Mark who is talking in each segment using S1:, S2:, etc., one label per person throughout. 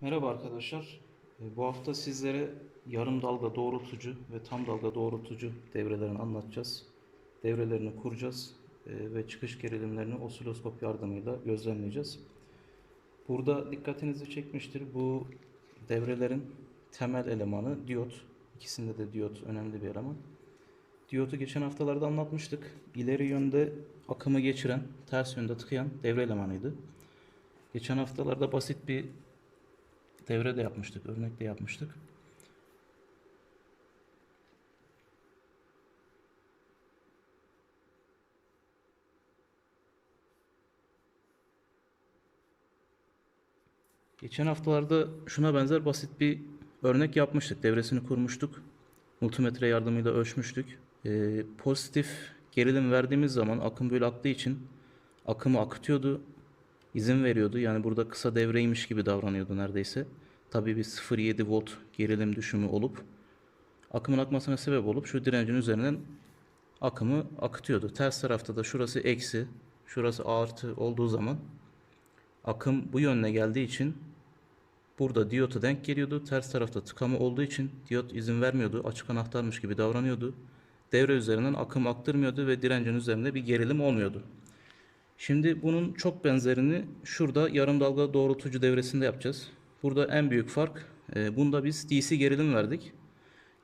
S1: Merhaba arkadaşlar. E, Bu hafta sizlere yarım dalga doğrultucu ve tam dalga doğrultucu devrelerini anlatacağız. Devrelerini kuracağız e, ve çıkış gerilimlerini osiloskop yardımıyla gözlemleyeceğiz. Burada dikkatinizi çekmiştir. Bu devrelerin temel elemanı diyot. İkisinde de diyot önemli bir eleman. Diyotu geçen haftalarda anlatmıştık. İleri yönde akımı geçiren, ters yönde tıkayan devre elemanıydı. Geçen haftalarda basit bir devre de yapmıştık, örnek de yapmıştık. Geçen haftalarda şuna benzer basit bir örnek yapmıştık. Devresini kurmuştuk. Multimetre yardımıyla ölçmüştük. Ee, pozitif gerilim verdiğimiz zaman akım böyle aktığı için akımı akıtıyordu. İzin veriyordu. Yani burada kısa devreymiş gibi davranıyordu neredeyse. Tabii bir 0.7 volt gerilim düşümü olup akımın akmasına sebep olup şu direncin üzerinden akımı akıtıyordu. Ters tarafta da şurası eksi, şurası artı olduğu zaman akım bu yönüne geldiği için burada diyota denk geliyordu. Ters tarafta tıkama olduğu için diyot izin vermiyordu. Açık anahtarmış gibi davranıyordu. Devre üzerinden akım aktırmıyordu ve direncin üzerinde bir gerilim olmuyordu. Şimdi bunun çok benzerini şurada yarım dalga doğrultucu devresinde yapacağız. Burada en büyük fark, e, bunda biz DC gerilim verdik.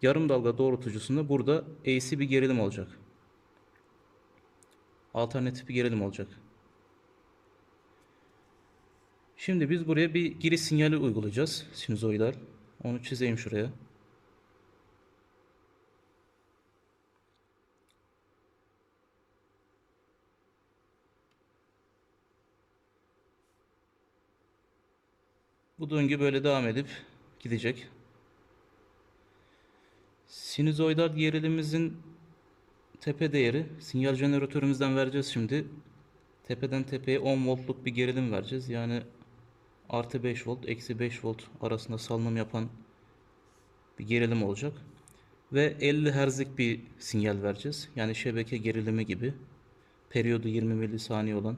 S1: Yarım dalga doğrultucusunda burada AC bir gerilim olacak. Alternatif bir gerilim olacak. Şimdi biz buraya bir giriş sinyali uygulayacağız. Sinüzoidal. Onu çizeyim şuraya. Bu döngü böyle devam edip gidecek. Sinüzoidal gerilimimizin tepe değeri sinyal jeneratörümüzden vereceğiz şimdi. Tepeden tepeye 10 voltluk bir gerilim vereceğiz. Yani artı 5 volt, eksi 5 volt arasında salınım yapan bir gerilim olacak. Ve 50 Hz'lik bir sinyal vereceğiz. Yani şebeke gerilimi gibi. Periyodu 20 milisaniye olan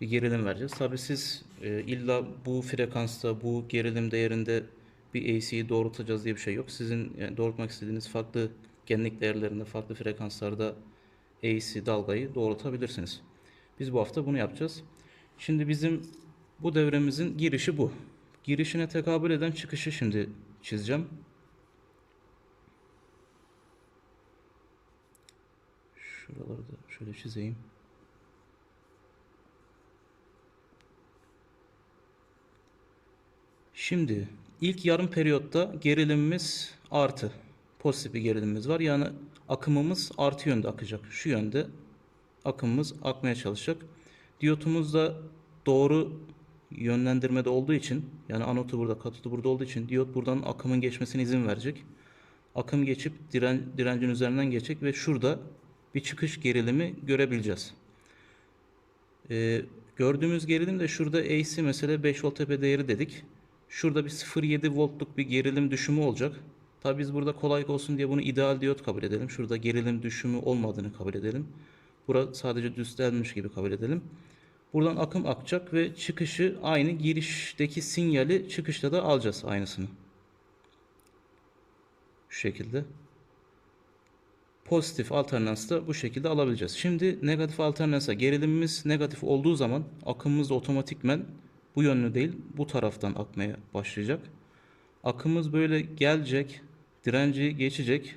S1: bir gerilim vereceğiz. Tabi siz e, illa bu frekansta, bu gerilim değerinde bir AC'yi doğrultacağız diye bir şey yok. Sizin yani doğrultmak istediğiniz farklı genlik değerlerinde, farklı frekanslarda AC dalgayı doğrultabilirsiniz. Biz bu hafta bunu yapacağız. Şimdi bizim bu devremizin girişi bu. Girişine tekabül eden çıkışı şimdi çizeceğim. Şuraları da şöyle çizeyim. Şimdi ilk yarım periyotta gerilimimiz artı. Pozitif bir gerilimimiz var. Yani akımımız artı yönde akacak. Şu yönde akımımız akmaya çalışacak. Diyotumuz da doğru yönlendirmede olduğu için yani anotu burada katodu burada olduğu için diyot buradan akımın geçmesine izin verecek. Akım geçip diren, direncin üzerinden geçecek ve şurada bir çıkış gerilimi görebileceğiz. Ee, gördüğümüz gerilim de şurada AC mesela 5 volt tepe değeri dedik. Şurada bir 0.7 voltluk bir gerilim düşümü olacak. Tabi biz burada kolaylık olsun diye bunu ideal diyot kabul edelim. Şurada gerilim düşümü olmadığını kabul edelim. Burada sadece düzlenmiş gibi kabul edelim. Buradan akım akacak ve çıkışı aynı girişteki sinyali çıkışta da alacağız aynısını. Şu şekilde. Pozitif alternansı da bu şekilde alabileceğiz. Şimdi negatif alternansa gerilimimiz negatif olduğu zaman akımımız otomatikmen bu yönlü değil bu taraftan akmaya başlayacak. Akımız böyle gelecek, direnci geçecek.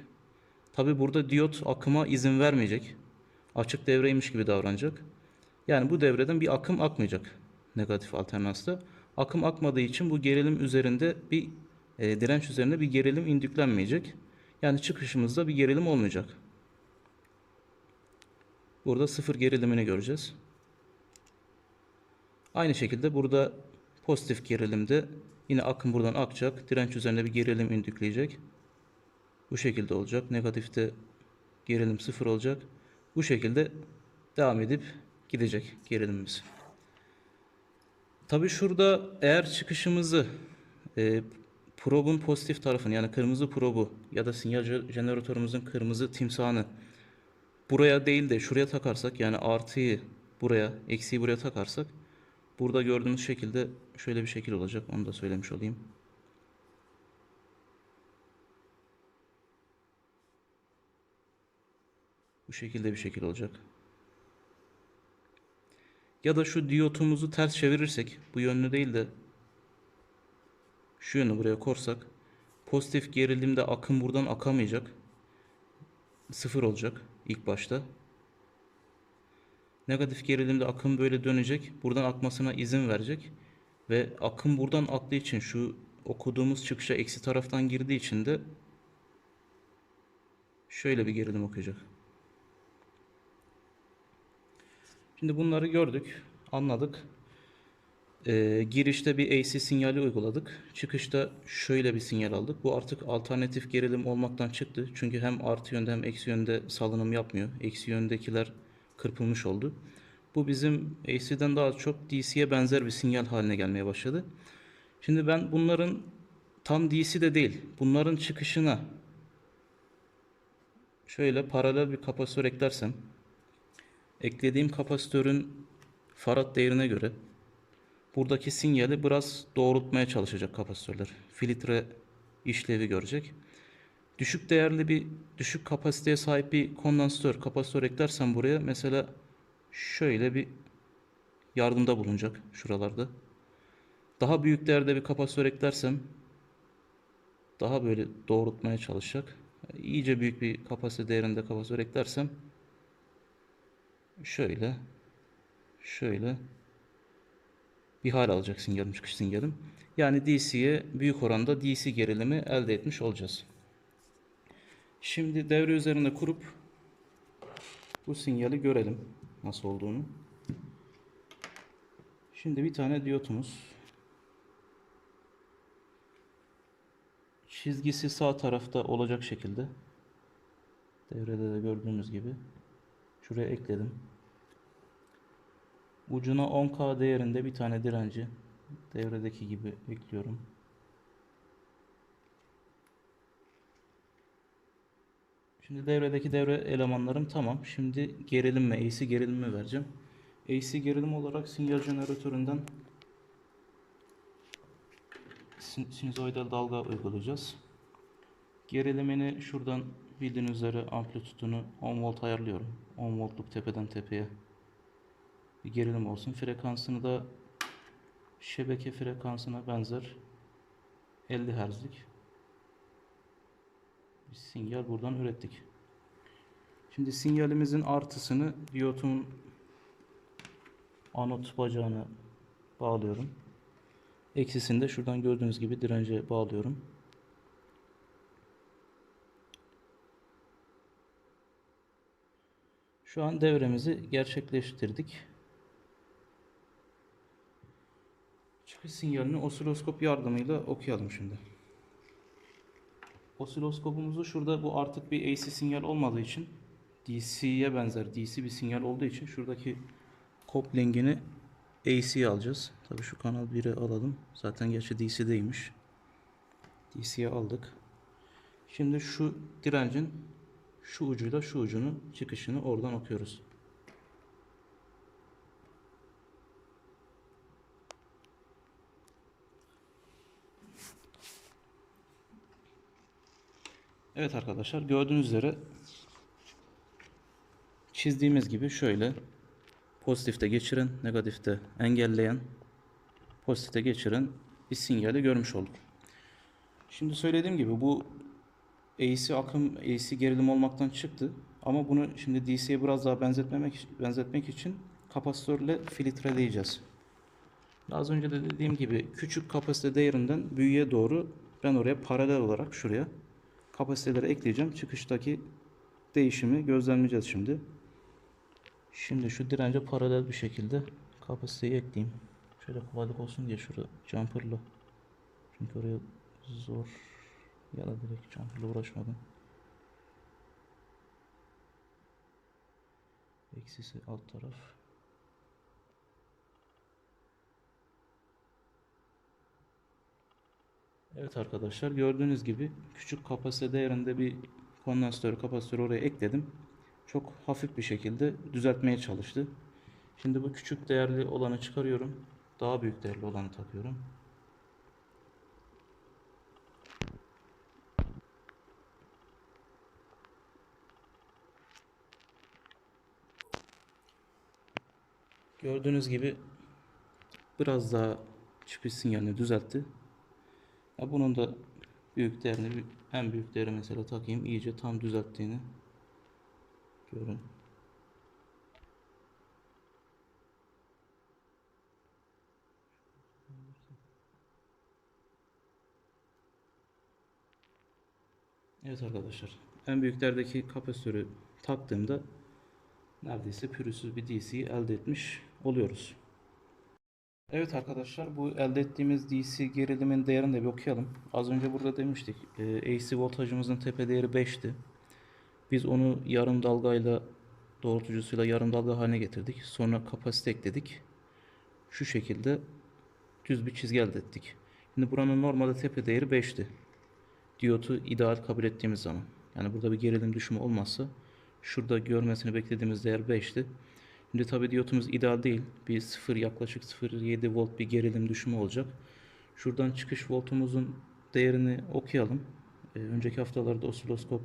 S1: Tabi burada diyot akıma izin vermeyecek. Açık devreymiş gibi davranacak. Yani bu devreden bir akım akmayacak negatif alternansta. Akım akmadığı için bu gerilim üzerinde bir e, direnç üzerinde bir gerilim indüklenmeyecek. Yani çıkışımızda bir gerilim olmayacak. Burada sıfır gerilimini göreceğiz. Aynı şekilde burada pozitif gerilimde yine akım buradan akacak. Direnç üzerinde bir gerilim indükleyecek. Bu şekilde olacak. Negatifte gerilim sıfır olacak. Bu şekilde devam edip gidecek gerilimimiz. Tabi şurada eğer çıkışımızı e, probun pozitif tarafını yani kırmızı probu ya da sinyal jeneratörümüzün kırmızı timsahını buraya değil de şuraya takarsak yani artıyı buraya eksiği buraya takarsak Burada gördüğünüz şekilde şöyle bir şekil olacak. Onu da söylemiş olayım. Bu şekilde bir şekil olacak. Ya da şu diyotumuzu ters çevirirsek, bu yönlü değil de şu yönü buraya korsak, pozitif gerilimde akım buradan akamayacak. Sıfır olacak ilk başta. Negatif gerilimde akım böyle dönecek. Buradan akmasına izin verecek. Ve akım buradan aktığı için şu okuduğumuz çıkışa eksi taraftan girdiği için de şöyle bir gerilim okuyacak. Şimdi bunları gördük, anladık. Ee, girişte bir AC sinyali uyguladık. Çıkışta şöyle bir sinyal aldık. Bu artık alternatif gerilim olmaktan çıktı. Çünkü hem artı yönde hem eksi yönde salınım yapmıyor. Eksi yöndekiler kırpılmış oldu. Bu bizim AC'den daha çok DC'ye benzer bir sinyal haline gelmeye başladı. Şimdi ben bunların tam DC de değil. Bunların çıkışına şöyle paralel bir kapasitör eklersem eklediğim kapasitörün farad değerine göre buradaki sinyali biraz doğrultmaya çalışacak kapasitörler. Filtre işlevi görecek. Düşük değerli bir düşük kapasiteye sahip bir kondansatör, kapasitör eklersem buraya mesela şöyle bir yardımda bulunacak şuralarda. Daha büyük değerde bir kapasitör eklersem daha böyle doğrultmaya çalışacak. İyice büyük bir kapasite değerinde kapasitör eklersem şöyle şöyle bir hal alacak sinyalim çıkış sinyalim. Yani DC'ye büyük oranda DC gerilimi elde etmiş olacağız. Şimdi devre üzerine kurup bu sinyali görelim nasıl olduğunu. Şimdi bir tane diyotumuz çizgisi sağ tarafta olacak şekilde devrede de gördüğünüz gibi şuraya ekledim. Ucuna 10K değerinde bir tane direnci devredeki gibi ekliyorum. Şimdi devredeki devre elemanlarım tamam. Şimdi gerilim ve AC gerilimi vereceğim. AC gerilim olarak sinyal jeneratöründen sin- sinüzoidal dalga uygulayacağız. Gerilimini şuradan bildiğiniz üzere amplitüdünü 10 volt ayarlıyorum. 10 voltluk tepeden tepeye bir gerilim olsun. Frekansını da şebeke frekansına benzer 50 Hz'lik bir sinyal buradan ürettik. Şimdi sinyalimizin artısını diyotun anot bacağına bağlıyorum. Eksisini de şuradan gördüğünüz gibi dirence bağlıyorum. Şu an devremizi gerçekleştirdik. Çıkış sinyalini osiloskop yardımıyla okuyalım şimdi. Osiloskopumuzu şurada bu artık bir AC sinyal olmadığı için DC'ye benzer DC bir sinyal olduğu için şuradaki coupling'ini AC'ye alacağız. Tabii şu kanal 1'e alalım. Zaten gerçi DC'deymiş. DC'ye aldık. Şimdi şu direncin şu ucuyla şu ucunu çıkışını oradan okuyoruz. Evet arkadaşlar gördüğünüz üzere çizdiğimiz gibi şöyle pozitifte geçiren, negatifte engelleyen, pozitifte geçiren bir sinyali görmüş olduk. Şimdi söylediğim gibi bu AC akım, AC gerilim olmaktan çıktı. Ama bunu şimdi DC'ye biraz daha benzetmemek benzetmek için kapasitörle filtreleyeceğiz. Az önce de dediğim gibi küçük kapasite değerinden büyüğe doğru ben oraya paralel olarak şuraya kapasiteleri ekleyeceğim. Çıkıştaki değişimi gözlemleyeceğiz şimdi. Şimdi şu dirence paralel bir şekilde kapasiteyi ekleyeyim. Şöyle kolaylık olsun diye şurada jumper'la. Çünkü oraya zor ya da direkt jumper'la uğraşmadım. Eksisi alt taraf. Evet arkadaşlar gördüğünüz gibi küçük kapasite değerinde bir kondansatör kapasitörü oraya ekledim. Çok hafif bir şekilde düzeltmeye çalıştı. Şimdi bu küçük değerli olanı çıkarıyorum. daha büyük değerli olanı takıyorum. Gördüğünüz gibi biraz daha çıkış sinyalini düzeltti. Ya bunun da büyük değerini en büyük değeri mesela takayım iyice tam düzelttiğini görün. Evet arkadaşlar en büyüklerdeki kapasitörü taktığımda neredeyse pürüzsüz bir DC'yi elde etmiş oluyoruz. Evet arkadaşlar bu elde ettiğimiz DC gerilimin değerini de bir okuyalım. Az önce burada demiştik e, AC voltajımızın tepe değeri 5'ti. Biz onu yarım dalgayla doğrultucusuyla yarım dalga haline getirdik. Sonra kapasite ekledik. Şu şekilde düz bir çizgi elde ettik. Şimdi buranın normalde tepe değeri 5'ti. Diyotu ideal kabul ettiğimiz zaman. Yani burada bir gerilim düşümü olmazsa şurada görmesini beklediğimiz değer 5'ti. Şimdi tabi diyotumuz ideal değil. Bir 0 yaklaşık 0.7 volt bir gerilim düşümü olacak. Şuradan çıkış voltumuzun değerini okuyalım. Ee, önceki haftalarda osiloskop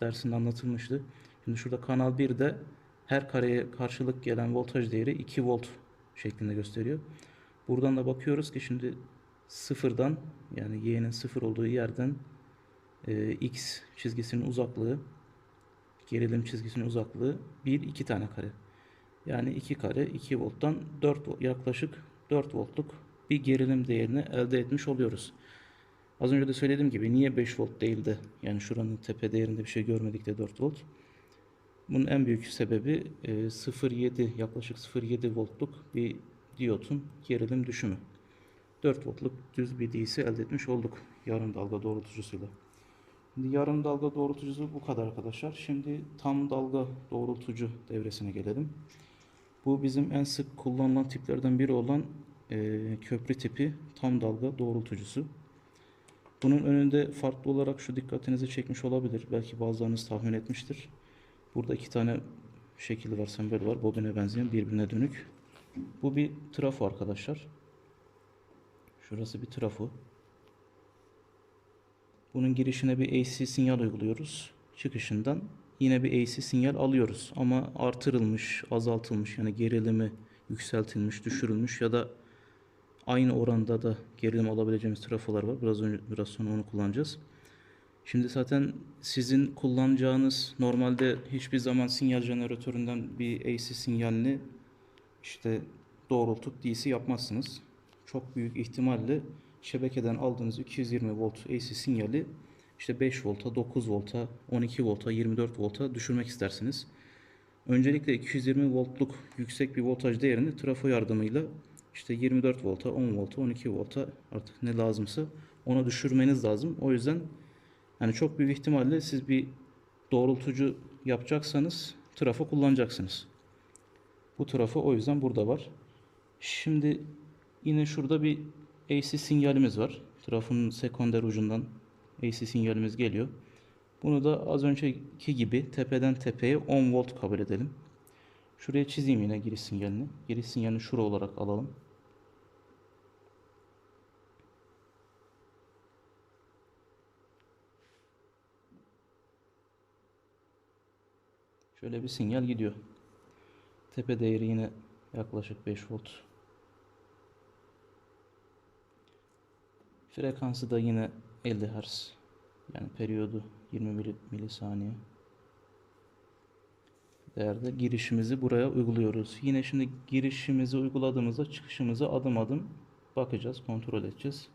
S1: dersinde anlatılmıştı. Şimdi şurada kanal 1'de her kareye karşılık gelen voltaj değeri 2 volt şeklinde gösteriyor. Buradan da bakıyoruz ki şimdi sıfırdan yani y'nin sıfır olduğu yerden e, x çizgisinin uzaklığı gerilim çizgisinin uzaklığı 1 2 tane kare. Yani 2 kare 2 volttan 4 volt, yaklaşık 4 voltluk bir gerilim değerini elde etmiş oluyoruz. Az önce de söylediğim gibi niye 5 volt değil de yani şuranın tepe değerinde bir şey görmedik de 4 volt. Bunun en büyük sebebi e, 0.7 yaklaşık 0.7 voltluk bir diyotun gerilim düşümü. 4 voltluk düz bir DC elde etmiş olduk yarım dalga doğrultucusuyla. Şimdi yarım dalga doğrultucusu bu kadar arkadaşlar. Şimdi tam dalga doğrultucu devresine gelelim. Bu bizim en sık kullanılan tiplerden biri olan e, köprü tipi tam dalga doğrultucusu. Bunun önünde farklı olarak şu dikkatinizi çekmiş olabilir. Belki bazılarınız tahmin etmiştir. Burada iki tane şekil var, sembol var. Bobine benzeyen, birbirine dönük. Bu bir trafo arkadaşlar. Şurası bir trafo. Bunun girişine bir AC sinyal uyguluyoruz. Çıkışından yine bir AC sinyal alıyoruz. Ama artırılmış, azaltılmış yani gerilimi yükseltilmiş, düşürülmüş ya da aynı oranda da gerilim alabileceğimiz trafolar var. Biraz önce biraz sonra onu kullanacağız. Şimdi zaten sizin kullanacağınız normalde hiçbir zaman sinyal jeneratöründen bir AC sinyalini işte doğrultup DC yapmazsınız. Çok büyük ihtimalle şebekeden aldığınız 220 volt AC sinyali işte 5 volta, 9 volta, 12 volta, 24 volta düşürmek istersiniz. Öncelikle 220 voltluk yüksek bir voltaj değerini trafo yardımıyla işte 24 volta, 10 volta, 12 volta artık ne lazımsa ona düşürmeniz lazım. O yüzden yani çok büyük ihtimalle siz bir doğrultucu yapacaksanız trafo kullanacaksınız. Bu trafo o yüzden burada var. Şimdi yine şurada bir AC sinyalimiz var. Trafonun sekonder ucundan AC sinyalimiz geliyor. Bunu da az önceki gibi tepeden tepeye 10 volt kabul edelim. Şuraya çizeyim yine giriş sinyalini. Giriş sinyalini şura olarak alalım. Şöyle bir sinyal gidiyor. Tepe değeri yine yaklaşık 5 volt. Frekansı da yine 50 Hz. Yani periyodu 20 mili- milisaniye. Değerde girişimizi buraya uyguluyoruz. Yine şimdi girişimizi uyguladığımızda çıkışımızı adım adım bakacağız, kontrol edeceğiz.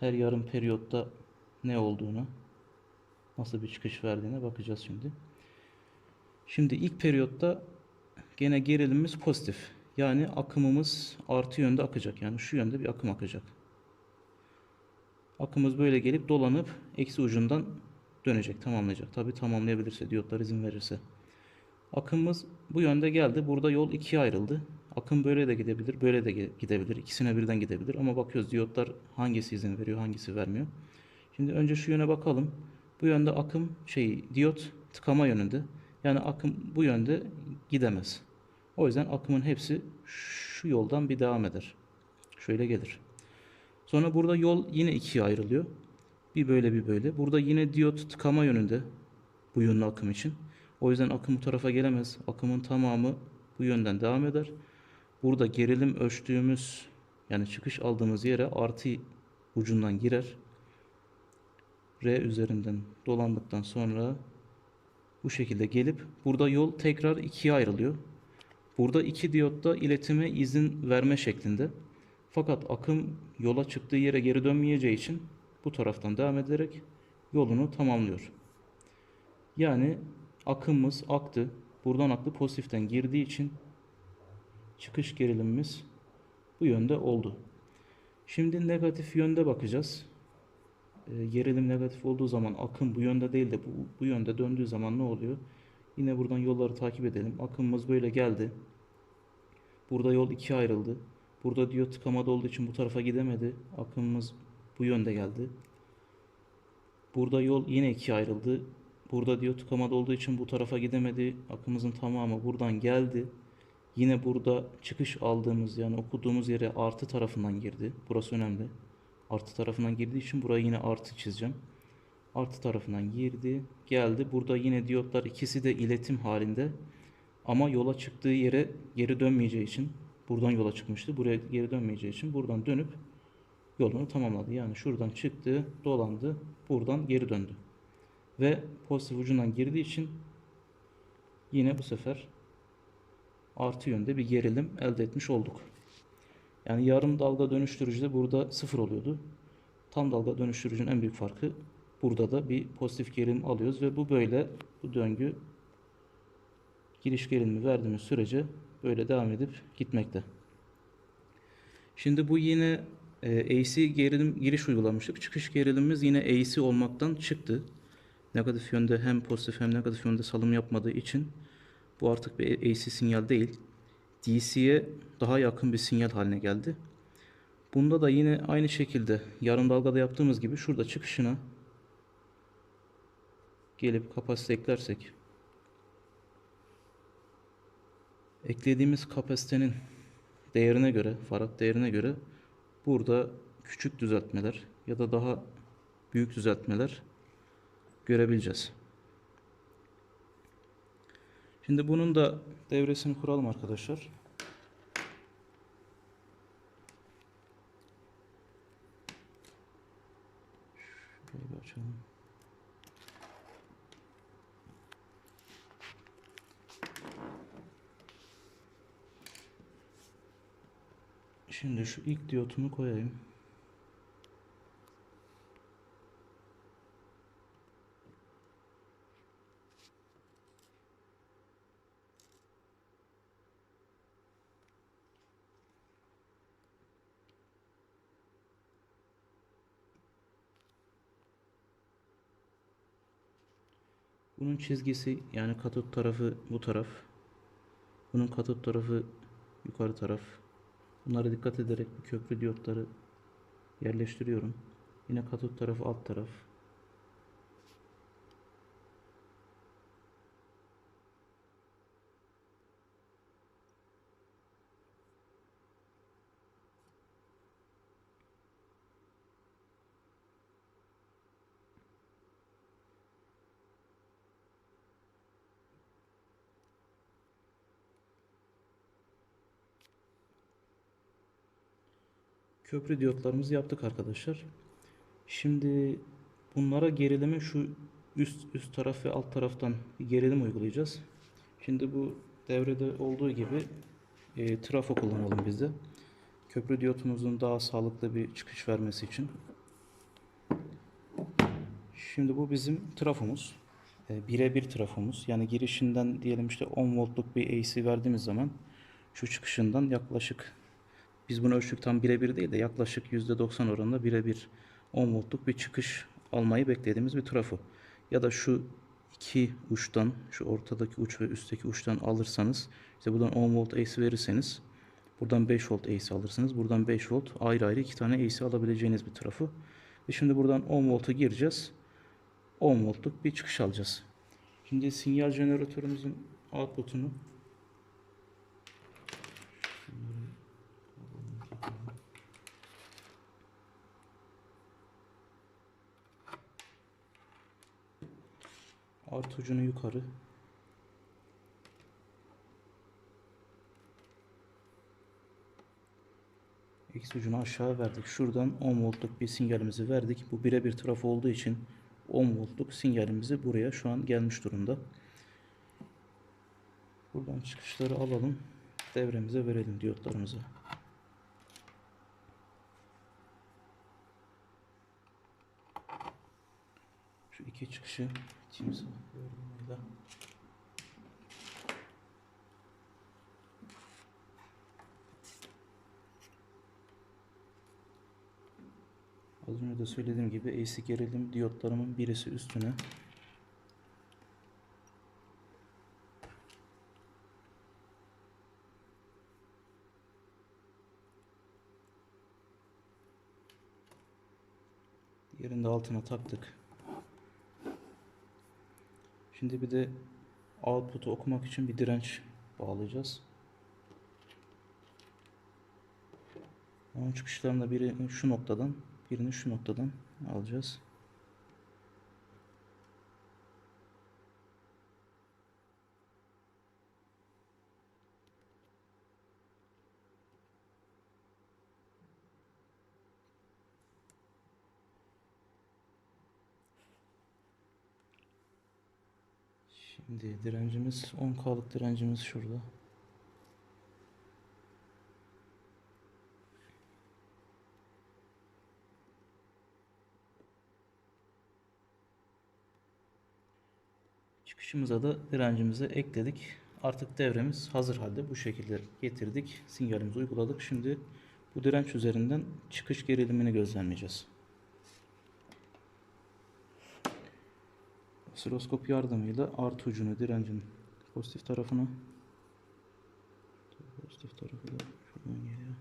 S1: Her yarım periyotta ne olduğunu, nasıl bir çıkış verdiğine bakacağız şimdi. Şimdi ilk periyotta gene gerilimimiz pozitif. Yani akımımız artı yönde akacak. Yani şu yönde bir akım akacak. Akımız böyle gelip dolanıp eksi ucundan dönecek, tamamlayacak. Tabi tamamlayabilirse, diyotlar izin verirse. Akımımız bu yönde geldi. Burada yol ikiye ayrıldı. Akım böyle de gidebilir, böyle de gidebilir. İkisine birden gidebilir. Ama bakıyoruz diyotlar hangisi izin veriyor, hangisi vermiyor. Şimdi önce şu yöne bakalım. Bu yönde akım şey diyot tıkama yönünde. Yani akım bu yönde gidemez. O yüzden akımın hepsi şu yoldan bir devam eder. Şöyle gelir. Sonra burada yol yine ikiye ayrılıyor. Bir böyle bir böyle. Burada yine diyot tıkama yönünde bu yönlü akım için. O yüzden akım bu tarafa gelemez. Akımın tamamı bu yönden devam eder. Burada gerilim ölçtüğümüz yani çıkış aldığımız yere artı ucundan girer. R üzerinden dolandıktan sonra bu şekilde gelip burada yol tekrar ikiye ayrılıyor. Burada iki diyotta iletime izin verme şeklinde. Fakat akım yola çıktığı yere geri dönmeyeceği için bu taraftan devam ederek yolunu tamamlıyor. Yani akımımız aktı. Buradan aktı pozitiften girdiği için çıkış gerilimimiz bu yönde oldu. Şimdi negatif yönde bakacağız. E, gerilim negatif olduğu zaman akım bu yönde değil de bu, bu yönde döndüğü zaman ne oluyor? Yine buradan yolları takip edelim. Akımımız böyle geldi. Burada yol ikiye ayrıldı. Burada diyor tıkamada olduğu için bu tarafa gidemedi. Akımımız bu yönde geldi. Burada yol yine ikiye ayrıldı. Burada diyor tıkamada olduğu için bu tarafa gidemedi. Akımımızın tamamı buradan geldi. Yine burada çıkış aldığımız yani okuduğumuz yere artı tarafından girdi. Burası önemli. Artı tarafından girdiği için buraya yine artı çizeceğim. Artı tarafından girdi, geldi. Burada yine diyotlar ikisi de iletim halinde. Ama yola çıktığı yere geri dönmeyeceği için buradan yola çıkmıştı. Buraya geri dönmeyeceği için buradan dönüp yolunu tamamladı. Yani şuradan çıktı, dolandı, buradan geri döndü. Ve pozitif ucundan girdiği için yine bu sefer artı yönde bir gerilim elde etmiş olduk. Yani yarım dalga dönüştürücüde burada sıfır oluyordu. Tam dalga dönüştürücünün en büyük farkı burada da bir pozitif gerilim alıyoruz ve bu böyle bu döngü giriş gerilimi verdiğimiz sürece böyle devam edip gitmekte. Şimdi bu yine e, AC gerilim giriş uygulamıştık. Çıkış gerilimimiz yine AC olmaktan çıktı. Negatif yönde hem pozitif hem negatif yönde salım yapmadığı için bu artık bir AC sinyal değil. DC'ye daha yakın bir sinyal haline geldi. Bunda da yine aynı şekilde yarım dalgada yaptığımız gibi şurada çıkışına gelip kapasite eklersek eklediğimiz kapasitenin değerine göre, farad değerine göre burada küçük düzeltmeler ya da daha büyük düzeltmeler görebileceğiz. Şimdi bunun da devresini kuralım arkadaşlar. Şurayı açalım. Şimdi şu ilk diyotumu koyayım. Bunun çizgisi yani katot tarafı bu taraf. Bunun katot tarafı yukarı taraf. Bunlara dikkat ederek bu köprü diyotları yerleştiriyorum. Yine katot tarafı alt taraf. Köprü diyotlarımızı yaptık arkadaşlar. Şimdi bunlara gerilimi şu üst üst taraf ve alt taraftan gerilim uygulayacağız. Şimdi bu devrede olduğu gibi e, trafo kullanalım biz de. Köprü diyotumuzun daha sağlıklı bir çıkış vermesi için. Şimdi bu bizim trafomuz. E, birebir trafomuz. Yani girişinden diyelim işte 10 voltluk bir AC verdiğimiz zaman şu çıkışından yaklaşık biz bunu ölçtük tam birebir değil de yaklaşık %90 oranında birebir 10 voltluk bir çıkış almayı beklediğimiz bir trafo. Ya da şu iki uçtan, şu ortadaki uç ve üstteki uçtan alırsanız, işte buradan 10 volt AC verirseniz, buradan 5 volt AC alırsınız. Buradan 5 volt ayrı ayrı iki tane AC alabileceğiniz bir trafo. Ve şimdi buradan 10 volta gireceğiz. 10 voltluk bir çıkış alacağız. Şimdi sinyal jeneratörümüzün output'unu Artı ucunu yukarı. Eksi ucunu aşağı verdik. Şuradan 10 voltluk bir sinyalimizi verdik. Bu birebir trafo olduğu için 10 voltluk sinyalimizi buraya şu an gelmiş durumda. Buradan çıkışları alalım. Devremize verelim diyotlarımızı. Şu iki çıkışı timsah yardımıyla Az önce de söylediğim gibi AC gerilim diyotlarımın birisi üstüne. Diğerini de altına taktık. Şimdi bir de output'u okumak için bir direnç bağlayacağız. Onun çıkışlarında biri şu noktadan, birini şu noktadan alacağız. Şimdi direncimiz 10K'lık direncimiz şurada. Çıkışımıza da direncimizi ekledik. Artık devremiz hazır halde bu şekilde getirdik. Sinyalimizi uyguladık. Şimdi bu direnç üzerinden çıkış gerilimini gözlemleyeceğiz. Osiloskop yardımıyla artı ucunu direncin pozitif tarafına pozitif tarafı da şuradan geliyor.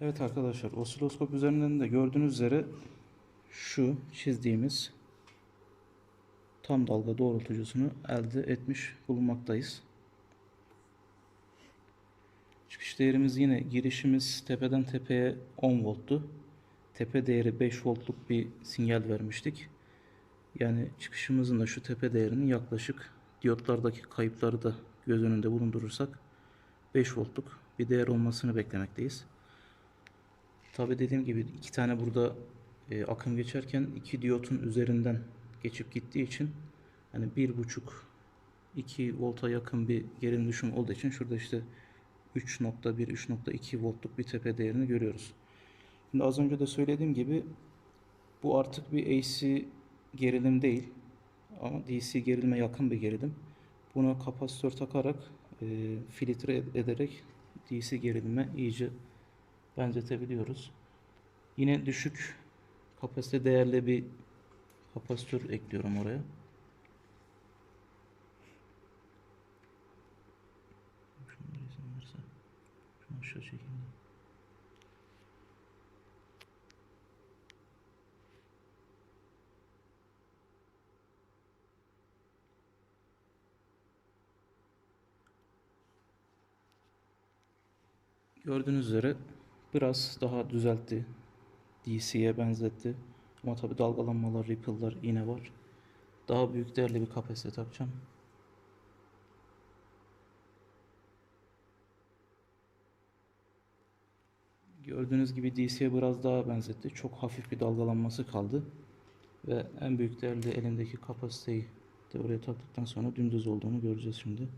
S1: Evet arkadaşlar osiloskop üzerinden de gördüğünüz üzere şu çizdiğimiz tam dalga doğrultucusunu elde etmiş bulunmaktayız. Çıkış değerimiz yine girişimiz tepeden tepeye 10 volttu. Tepe değeri 5 voltluk bir sinyal vermiştik. Yani çıkışımızın da şu tepe değerinin yaklaşık diyotlardaki kayıpları da göz önünde bulundurursak 5 voltluk bir değer olmasını beklemekteyiz. Tabi dediğim gibi iki tane burada e, akım geçerken iki diyotun üzerinden geçip gittiği için hani bir buçuk 2 volta yakın bir gerilim düşüm olduğu için şurada işte 3.1 3.2 voltluk bir tepe değerini görüyoruz. Şimdi az önce de söylediğim gibi bu artık bir AC gerilim değil ama DC gerilime yakın bir gerilim. Buna kapasitör takarak e, filtre ederek DC gerilime iyice benzetebiliyoruz. Yine düşük kapasite değerli bir kapasitör ekliyorum oraya. Gördüğünüz üzere biraz daha düzeltti. DC'ye benzetti. Ama tabi dalgalanmalar, ripple'lar yine var. Daha büyük değerli bir kapasite takacağım. Gördüğünüz gibi DC'ye biraz daha benzetti. Çok hafif bir dalgalanması kaldı. Ve en büyük değerli elindeki kapasiteyi de oraya taktıktan sonra dümdüz olduğunu göreceğiz şimdi.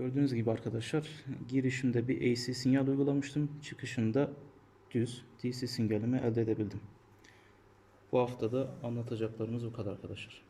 S1: Gördüğünüz gibi arkadaşlar girişimde bir AC sinyal uygulamıştım. Çıkışında düz DC sinyalimi elde edebildim. Bu haftada anlatacaklarımız bu kadar arkadaşlar.